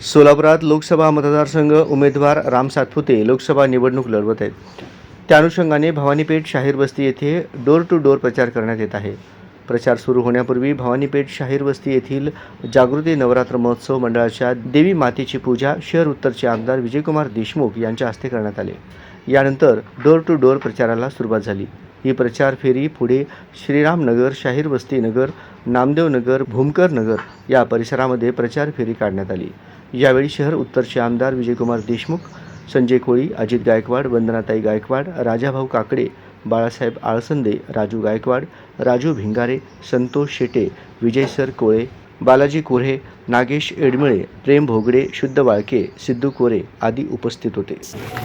सोलापुरात लोकसभा मतदारसंघ उमेदवार राम सातपुते लोकसभा निवडणूक लढवत आहेत. त्या अनुषंगाने भवानीपेठ शाहीर बस्ती येथे डोर टू डोर प्रचार करण्यात येत आहे. प्रचार सुरू होण्यापूर्वी भवानीपेठ शाहीर वस्ती येथील जागृती नवरात्र महोत्सव मंडळाच्या देवी मातेची पूजा शहर उत्तरचे आमदार विजयकुमार देशमुख यांच्या हस्ते करण्यात आले. यानंतर डोर टू डोर प्रचाराला सुरुवात झाली. ही प्रचार फेरी पुढे श्रीरामनगर शाहीर वस्ती नगर नामदेव नगर भूमकर नगर या परिसरामध्ये प्रचार फेरी काढण्यात आली. यावेळी शहर उत्तरचे आमदार विजयकुमार देशमुख संजय कोळी अजित गायकवाड वंदनाताई गायकवाड राजाभाऊ काकडे बाळासाहेब आळसंदे राजू गायकवाड राजू भिंगारे संतोष शेटे विजय सर कोळे बालाजी कोरे नागेश एडमिळे प्रेम भोगडे शुद्ध वाळके सिद्धू कोरे आदी उपस्थित होते.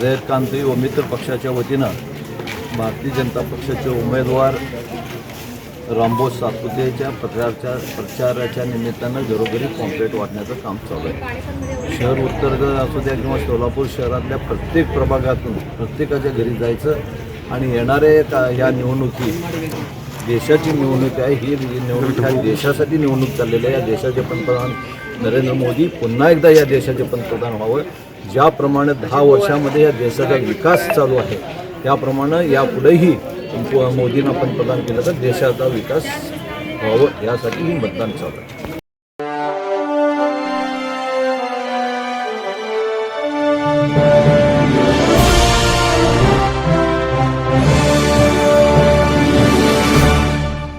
जयकांती व मित्र पक्षाच्या वतीनं भारतीय जनता पक्षाचे उमेदवार रामभाऊ सातपुतेच्या प्रचारच्या प्रचाराच्या निमित्तानं घरोघरी कॉम्प्लेट वाटण्याचं काम चालू आहे. शहर उत्तर असू द्या किंवा सोलापूर शहरातल्या प्रत्येक प्रभागातून प्रत्येकाच्या घरी जायचं आणि येणाऱ्या का ह्या निवडणुकी देशाची निवडणूक आहे ही निवडणूक ह्या देशासाठी निवडणूक चाललेली आहे. या देशाचे पंतप्रधान नरेंद्र मोदी पुन्हा एकदा या देशाचे पंतप्रधान व्हावं. ज्याप्रमाणे दहा वर्षामध्ये या देशाचा विकास चालू आहे त्याप्रमाणे यापुढेही मोदींना पंतप्रधान केलं तर देशाचा विकास व्हावं यासाठी ही मतदान चालू आहे.